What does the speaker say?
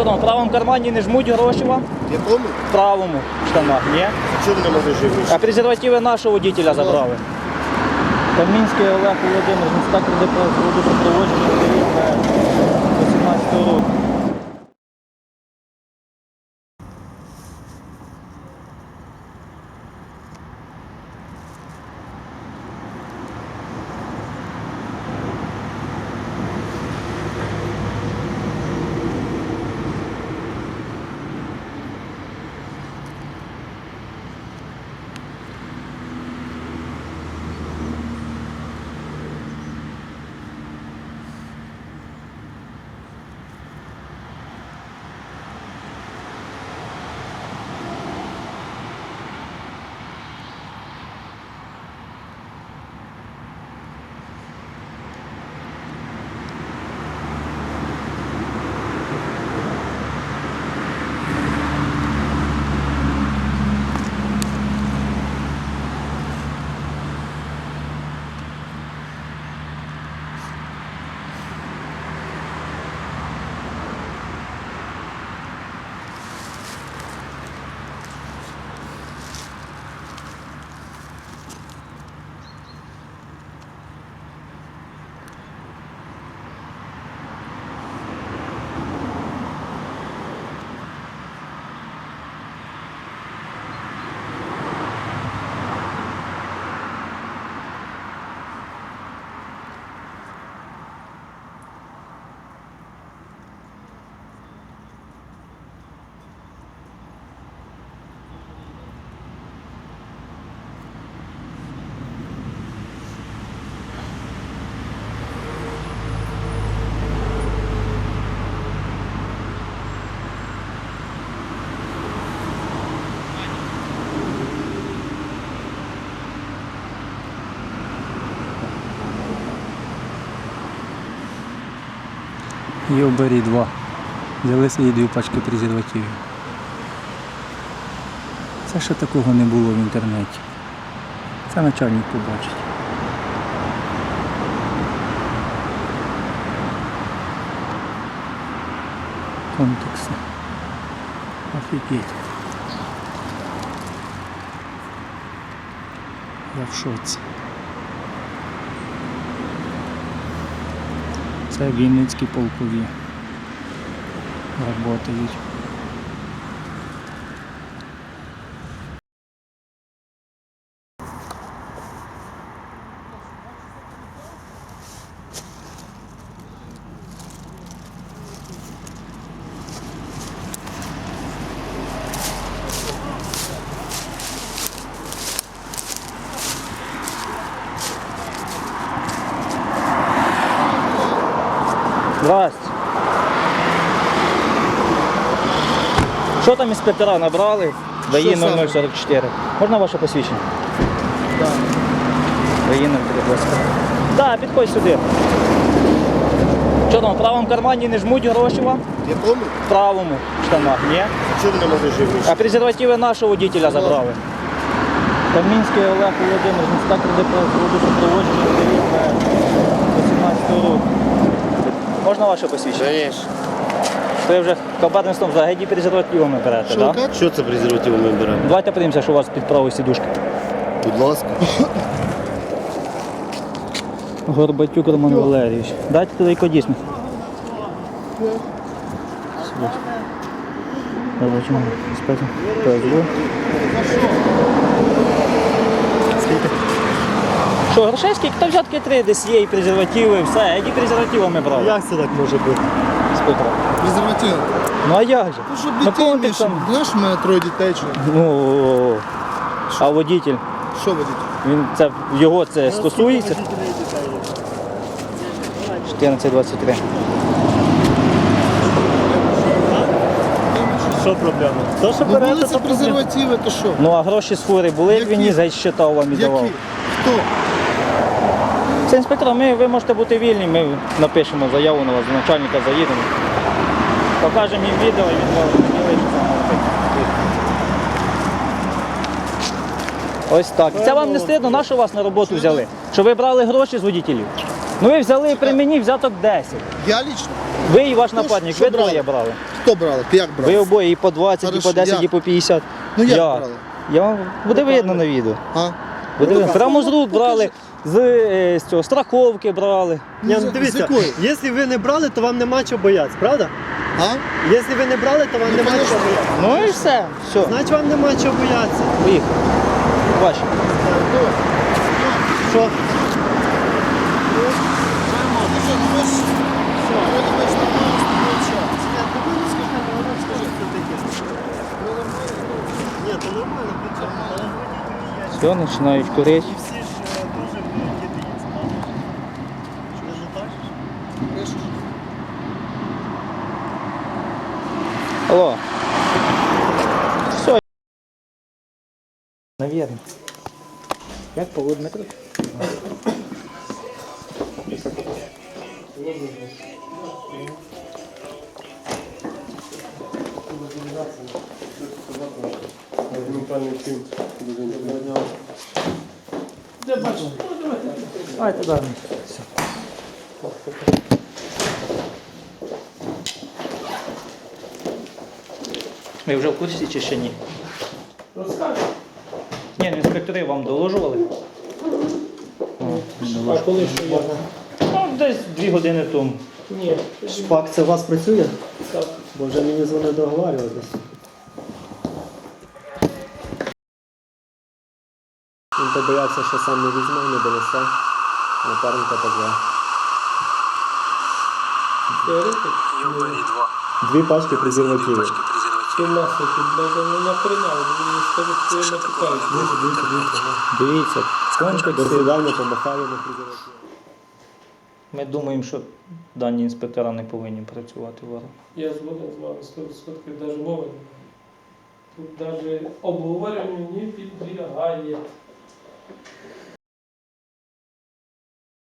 Що там, в правому кармані не жмуть гроші вам? В якому? В правому штанах, ні? Ви не може жити? А презервативи нашого водителя забрали. Камінський Олег Володимирович, інспектор ДПС роду Йобері 2. Взяли собі дві пачки презервативів. Це ще такого не було в інтернеті. Це начальник побачить. Контекси. Офігеть. Я в шоці. Це Вінницькі полкові. Работають. Здрасте. Що там інспектора набрали? ДАІ Що саме? 0044. Можна ваше посвідчення? Так. ДАІ 044. Так, підходь сюди. Що там, в правому кармані не жмуть гроші вам? В якому? В правому штанах, ні? Чого ви не могли живі? А презервативи нашого водителя забрали. Камінський Олег Володимирович, інспектор супроводження 18 року. Можна ваше посвідчення? Конечно. Ви вже кабарництвом взагалі презервативами берете, Що, так? так? Що це презервативи ми беремо? Давайте подивимося, що у вас під правою сідушки. Будь ласка. Горбатюк Роман Валерійович. Дайте туди кодісник. Робочий інспектор. ПСБ. Що, грошей скільки? Та взятки три, десь є і презервативи, все, які презервативами брали. Як це так може бути? Інспектор. Презерватив. Ну а як же? Ну, щоб дітей більше. там. Знаєш, у мене троє дітей. Чи? Ну, а водитель, Що водіть? він це його це стосується? 14.23. Що проблема? То, що Ну були це презервативи, то що? Ну а гроші з фури були, як він Які? із гайщитав вам віддавав? Які? Хто? Це інспектор, ми, ви можете бути вільні, ми напишемо заяву на вас, до начальника заїдемо. Покажемо їм відео і він може поділити, що саме робити. Ось так. Це вам не стидно, на що вас на роботу взяли? Що ви брали гроші з водітелів? Ну ви взяли при мені взяток 10. Я лично? Ви і ваш Ну, нападник, що ви брали? двоє брали. Хто брали? Ти як брали? Ви обоє і по 20, і по Хорошо, 10, як? і по 50. Ну як Я. брали? Я вам буде видно на відео. А? Буде видно. Ну, Прямо з ну, рук брали, з, е, з цього страховки брали. З- ну з дивіться, якої? якщо ви не брали, то вам нема чого боятися, правда? А? Якщо ви не брали, то вам Ну, нема конечно. чого боятися. Ну і все. Все, Значить вам нема чого боятися. поїхали. Бачиш. Що? Ні, то нормально, причому. Все, починають курити. Всі ж е, дуже великі діти, правда? Що не так? Алло. Все. Наверно. Як Павло Дмитрович? Давайте далі. Все. Ви вже в курсі чи ще ні? Розкажи. Ні, ну, інспектори вам доложували. А коли що я? Ну, десь дві години тому. Ні. Шпак, це у вас працює? Так. Бо вже мені дзвонили договарюватись. Він то боявся, що сам не візьме, не донесе. Напарника позвав. Теоретик? Дві пачки презервативів. 17 тут навіть не нахрена, мені скажуть, що я накупаю. Дивіться, До контекст. свидання помахали на презервативі. Ми думаємо, що дані інспектора не повинні працювати в органах. Я згоден з вами 100% навіть мови. немає. Тут навіть обговоренню не підлягає.